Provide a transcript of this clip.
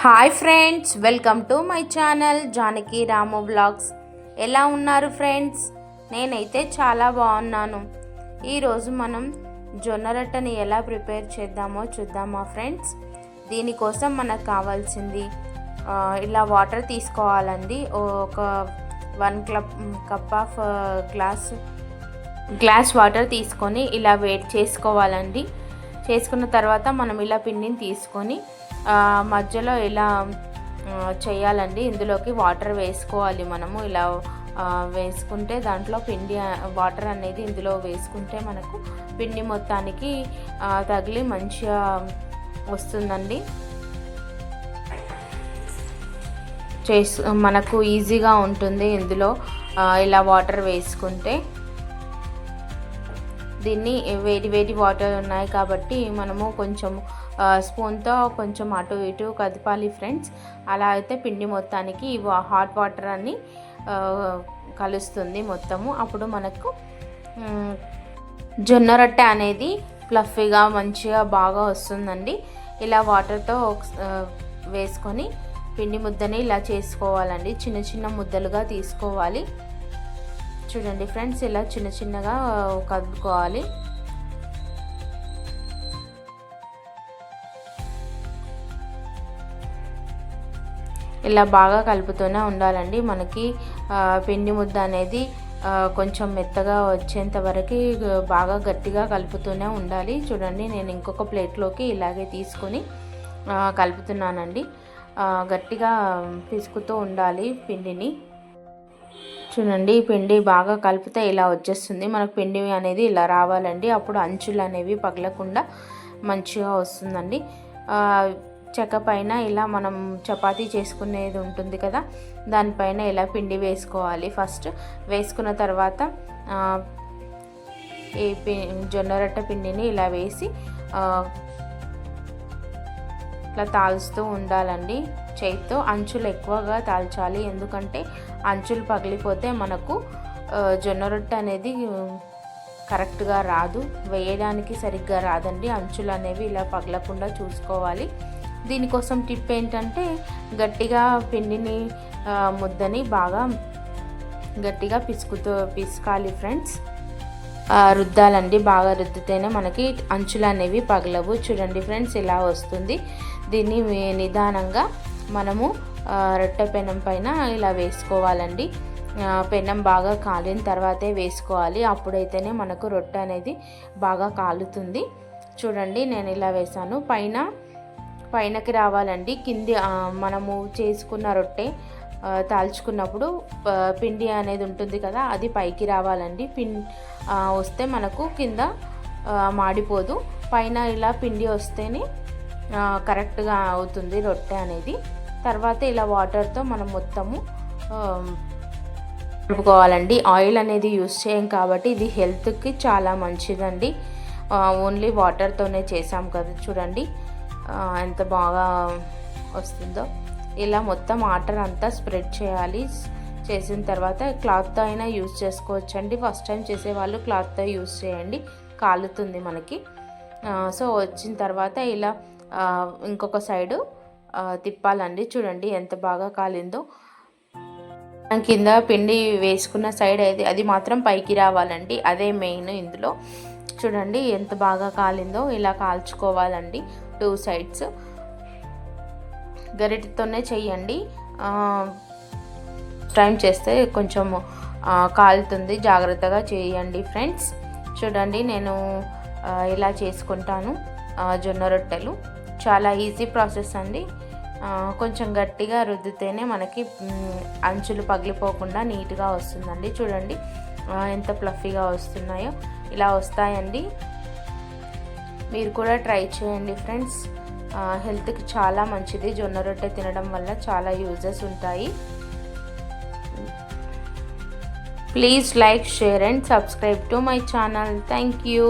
Hi friends welcome to my channel Janaki Ramu vlogs ఎలా ఉన్నారు friends నేనైతే చాలా బాగున్నాను ఈరోజు మనం జొన్న రొట్టెని ఎలా ప్రిపేర్ చేద్దామో చూద్దామా ఫ్రెండ్స్ దీనికోసం మనకు కావాల్సింది ఇలా వాటర్ తీసుకోవాలండి. ఒక one క్లప్ cup of glass glass water తీసుకొని ఇలా వేడి చేసుకోవాలండి. చేసుకున్న తర్వాత మనం ఇలా పిండిని తీసుకొని మధ్యలో ఇలా చేయాలండి. ఇందులోకి వాటర్ వేసుకోవాలి మనము. ఇలా వేసుకుంటే దాంట్లో పిండి వాటర్ అనేది ఇందులో వేసుకుంటే మనకు పిండి మొత్తానికి తగిలి మంచిగా వస్తుందండి. చేసు మనకు ఈజీగా ఉంటుంది ఇందులో ఇలా వాటర్ వేసుకుంటే. దీన్ని వేడి వేడి వాటర్ ఉన్నాయి కాబట్టి మనము కొంచెం స్పూన్తో కొంచెం అటు ఇటు కదపాలి ఫ్రెండ్స్. అలా అయితే పిండి మొత్తానికి హాట్ వాటర్ అన్ని కలుస్తుంది మొత్తము. అప్పుడు మనకు జొన్న రొట్టె అనేది ఫ్లఫీగా మంచిగా బాగా వస్తుందండి. ఇలా వాటర్తో వేసుకొని పిండి ముద్దని ఇలా చేసుకోవాలండి. చిన్న చిన్న ముద్దలుగా తీసుకోవాలి. చూడండి ఫ్రెండ్స్ ఇలా చిన్న చిన్నగా కలుపుకోవాలి ఇలా బాగా కలుపుతూనే ఉండాలండి. మనకి పిండి ముద్ద అనేది కొంచెం మెత్తగా వచ్చేంత వరకు బాగా గట్టిగా కలుపుతూనే ఉండాలి. చూడండి నేను ఇంకొక ప్లేట్లోకి ఇలాగే తీసుకొని కలుపుతున్నానండి. గట్టిగా పిసుకుతూ ఉండాలి పిండిని. చూడండి ఈ పిండి బాగా కలిపితే ఇలా వచ్చేస్తుంది. మనకు పిండి అనేది ఇలా రావాలండి. అప్పుడు అంచులు అనేవి పగలకుండా మంచిగా వస్తుందండి. చెక్క పైన ఇలా మనం చపాతీ చేసుకునేది ఉంటుంది కదా దానిపైన ఇలా పిండి వేసుకోవాలి. ఫస్ట్ వేసుకున్న తర్వాత ఈ పి జొన్న రొట్టె పిండిని ఇలా వేసి ఇట్లా తాల్చుతూ ఉండాలండి. చేతితో అంచులు ఎక్కువగా తాల్చాలి. ఎందుకంటే అంచులు పగిలిపోతే మనకు జొన్న రొట్టె అనేది కరెక్ట్గా రాదు. వేయడానికి సరిగ్గా రాదండి. అంచులు అనేవి ఇలా పగలకుండా చూసుకోవాలి. దీనికోసం టిప్ ఏంటంటే గట్టిగా పిండిని ముద్దని బాగా గట్టిగా పిసుకుతూ పిసుకాలి ఫ్రెండ్స్. రుద్దాలండి. బాగా రుద్దితేనే మనకి అంచులు అనేవి పగలవు. చూడండి ఫ్రెండ్స్ ఇలా వస్తుంది. దీన్ని నిదానంగా మనము రొట్టె పెనం పైన ఇలా వేసుకోవాలండి. పెనం బాగా కాలిన తర్వాతే వేసుకోవాలి. అప్పుడైతేనే మనకు రొట్టె అనేది బాగా కాలుతుంది. చూడండి నేను ఇలా వేసాను పైన పైనకి రావాలండి. కింది మనము చేసుకున్న రొట్టె తాల్చుకున్నప్పుడు పిండి అనేది ఉంటుంది కదా అది పైకి రావాలండి. పిన్ వస్తే మనకు కింద మాడిపోదు. పైన ఇలా పిండి వస్తేనే కరెక్ట్గా అవుతుంది రొట్టె అనేది. తర్వాత ఇలా వాటర్తో మనం మొత్తము కలుపుకోవాలండి. ఆయిల్ అనేది యూస్ చేయం కాబట్టి ఇది హెల్త్కి చాలా మంచిదండి. ఓన్లీ వాటర్తోనే చేసాం కదా చూడండి. ఎంత బాగా వస్తుందో. ఇలా మొత్తం వాటర్ అంతా స్ప్రెడ్ చేయాలి. చేసిన తర్వాత క్లాత్తో అయినా యూస్ చేసుకోవచ్చండి. ఫస్ట్ టైం చేసేవాళ్ళు క్లాత్తో యూస్ చేయండి. కాలుతుంది మనకి. సో వచ్చిన తర్వాత ఇలా ఇంకొక సైడు తిప్పాలండి. చూడండి ఎంత బాగా కాలిందో. కింద పిండి వేసుకున్న సైడ్ అయితే అది మాత్రం పైకి రావాలండి. అదే మెయిన్ ఇందులో. చూడండి ఎంత బాగా కాలిందో. ఇలా కాల్చుకోవాలండి టూ సైడ్స్. గరిటెతోనే చెయ్యండి. టైం చేస్తే కొంచెం కాలుతుంది. జాగ్రత్తగా చేయండి ఫ్రెండ్స్. చూడండి నేను ఇలా చేసుకుంటాను. జొన్న రొట్టెలు. చాలా ఈజీ ప్రాసెస్ అండి. కొంచెం గట్టిగా రుద్దితేనే మనకి అంచులు పగిలిపోకుండా నీట్గా వస్తుందండి. చూడండి ఎంత ప్లఫీగా వస్తున్నాయో. ఇలా వస్తాయండి. మీరు కూడా ట్రై చేయండి ఫ్రెండ్స్ హెల్త్కి చాలా మంచిది. జొన్న రొట్టె తినడం వల్ల చాలా యూజెస్ ఉంటాయి. Please like share and subscribe to my channel thank you